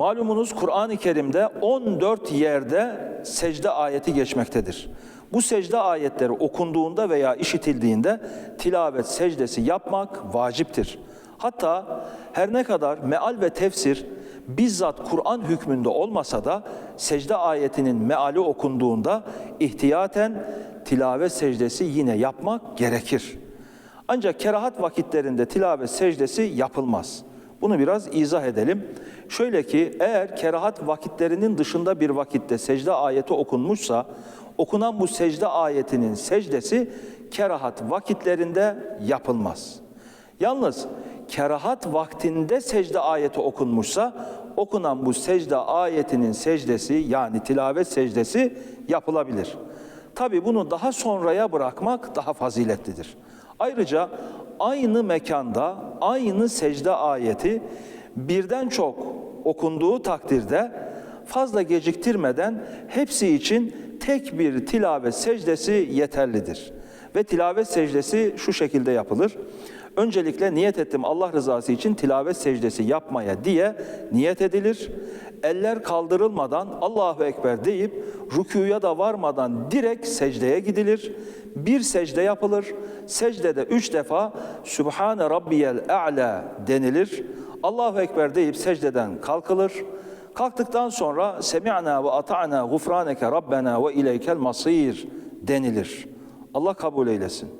Malumunuz Kur'an-ı Kerim'de 14 yerde secde ayeti geçmektedir. Bu secde ayetleri okunduğunda veya işitildiğinde tilavet secdesi yapmak vaciptir. Hatta her ne kadar meal ve tefsir bizzat Kur'an hükmünde olmasa da secde ayetinin meali okunduğunda ihtiyaten tilavet secdesi yine yapmak gerekir. Ancak kerahat vakitlerinde tilavet secdesi yapılmaz. Bunu biraz izah edelim. Şöyle ki eğer kerahat vakitlerinin dışında bir vakitte secde ayeti okunmuşsa okunan bu secde ayetinin secdesi kerahat vakitlerinde yapılmaz. Yalnız kerahat vaktinde secde ayeti okunmuşsa okunan bu secde ayetinin secdesi yani tilavet secdesi yapılabilir. Tabi bunu daha sonraya bırakmak daha faziletlidir. Ayrıca aynı mekanda aynı secde ayeti birden çok okunduğu takdirde fazla geciktirmeden hepsi için tek bir tilavet secdesi yeterlidir. Ve tilavet secdesi şu şekilde yapılır. Öncelikle niyet ettim Allah rızası için tilavet secdesi yapmaya diye niyet edilir. Eller kaldırılmadan Allahu Ekber deyip rükuya da varmadan direkt secdeye gidilir. Bir secde yapılır. Secdede üç defa Sübhane Rabbiyel A'la denilir. Allahu Ekber deyip secdeden kalkılır. Kalktıktan sonra Semi'na ve ata'na gufraneke Rabbena ve ileykel masir denilir. Allah kabul eylesin.